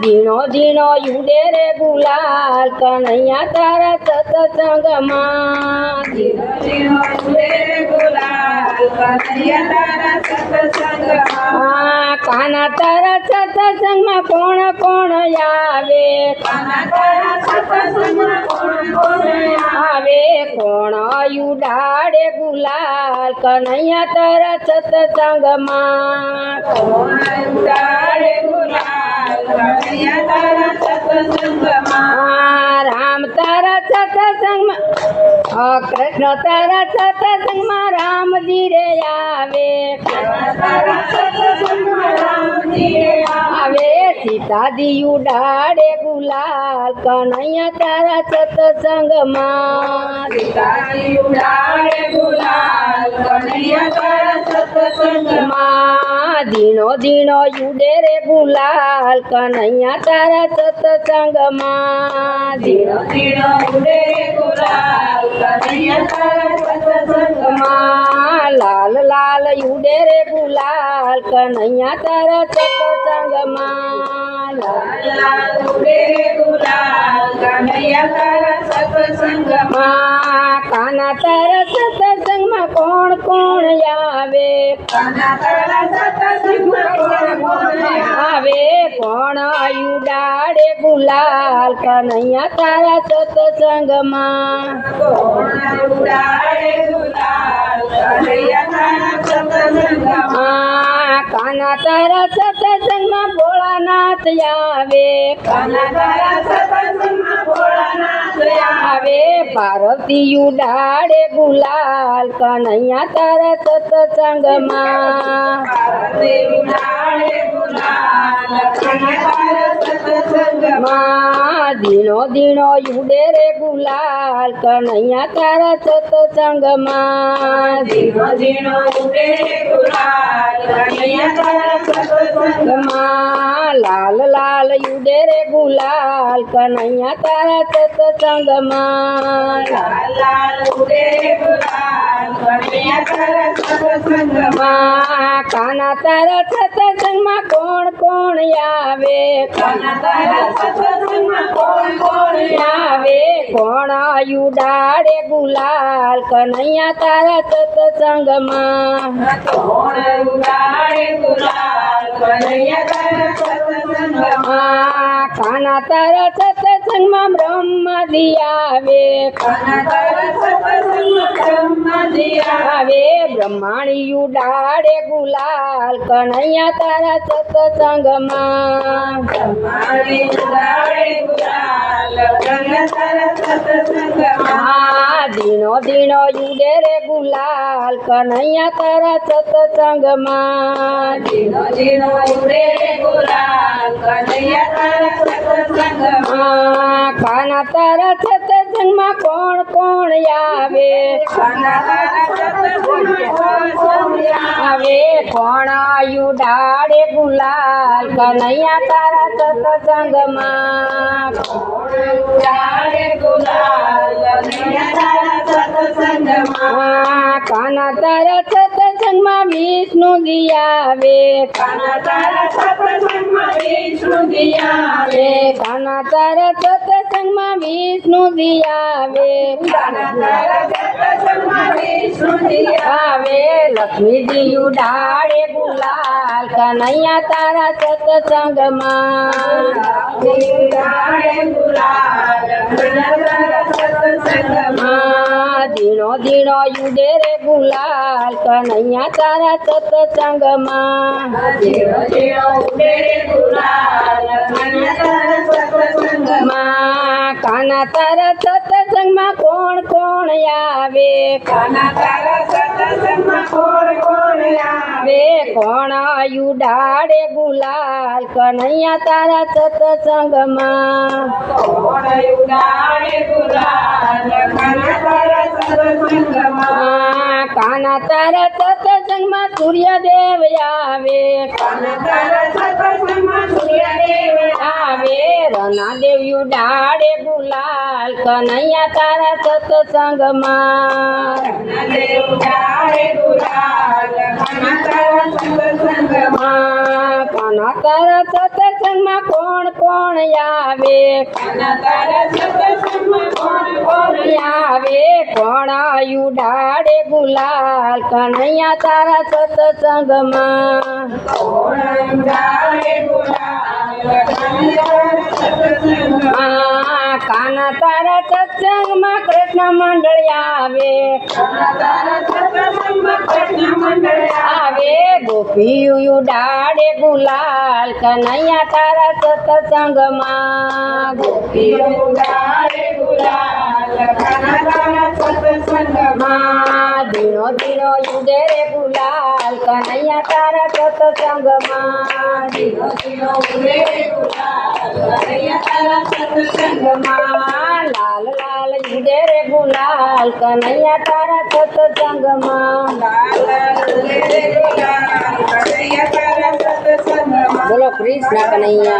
ધીણો ધીણો યુડે રે ગુલાલ કનૈયા તારા સતસંગમાં આ કાના તારા સતસંગમાં કોણ કોણ આવે? આવે? કોણ યુડાડે ગુલાલ? કનૈયા તારા સત્સંગમાં. રામ તારા સત્સંગમાં કૃષ્ણ તારા સત્સંગમાં રામજી રે આવે. આવે. સીતાજી ઉડાડે ગુલાલ કનૈયા તારા સત્સંગમાં. માં ધીણો ધીણો યુડે રે ગુલાલ કનૈયા તારા સત્સંગમાં ધીણો માં લાલ લાલ યુડે રે ગુલાલ કનૈયા તારા સત્સંગમાં માં કાના તારા સત્સંગમાં કોણ આવે. આવે કોણ યુડાડે ગુલાલ કનૈયા તારા સત્સંગમાં? કાના તારા સત્સંગમાં ભોળાનાથ આવે. આવે ભારતી ઉડાડે ગુલાલ કનૈયા તારા સત્સંગમાં ધીણો ધીણો યુડે રે ગુલાલ કનૈયા તારા સત્સંગમાં માં લાલ લાલ યુડે રે ગુલાલ કનૈયા તારા संगमा काना तारा सत्संग में कौन आवे काना सत्संग में कौन कौन आवे कौन आयु डारे गुलाल कन्हैया तारा सत्संग में कन्हैया तारा सत्संग में काना तारा સત્સંગમાં બ્રહ્મજી આવે આવે બ્રહ્માણી ઉડાડે ગુલાલ, કનૈયા તારા સત્સંગમાં. દિનો ધીણો યુડે રે ગુલાલ, કનૈયા તારા સત્સંગમાં. ગુલાલ, કનૈયા તારા સત્સંગમાં. કોણ કોણ આવે આવે કોણ યુડાડે ગુલાલ કનૈયા તારા સત્સંગમાં આ કાના તારા विष्णु दियावे घन तर सत्संग विष्णु दिया वे विष्णु दियावे घन तर सतसंग विष्णु लक्ष्मी जी उड़ाड़े गुलाल कन्हैया तारा सत्संग माँ गुलाल कन्हैया तारा माँ આવે આવે લક્ષ્મીજી ઉડાડે ગુલાલ કનૈયા તારા સત્સંગમાં આ ધીણો ધીણો યુડે રે ગુલાલ કનૈયા તારા સત્સંગમાં માં કાના તારા સત્સંગમાં કોણ કોણ આવે આવે કોણ યુડાડે ગુલાલ કનૈયા તારા સત્સંગમાં આ કાના તારા સત્સંગમાં સૂર્યદેવ આવે. આવે. રનાદેવ યુડાડે ગુલાલ કનૈયા તારા સત્સંગમાં માં કાના તારા સત્સંગમાં કોણ કોણ આવે આવે કોણ યુડાડે ગુલાલ કનૈયા તારા સત્સંગમાં માં કાના તારા સત્સંગમાં કૃષ્ણ મંડળ આવે આવે ગોપીયું યુડાડે ગુલાલ કનૈયા તારા સત્સંગમાં માં ધીનો ધીનો યુડે રે ગુલાલ કનૈયા તારા સત્સંગમાં लाल लाल रे गुलाल कन्हैया तारा सत्संग माँ बोलो कृष्ण कन्हैया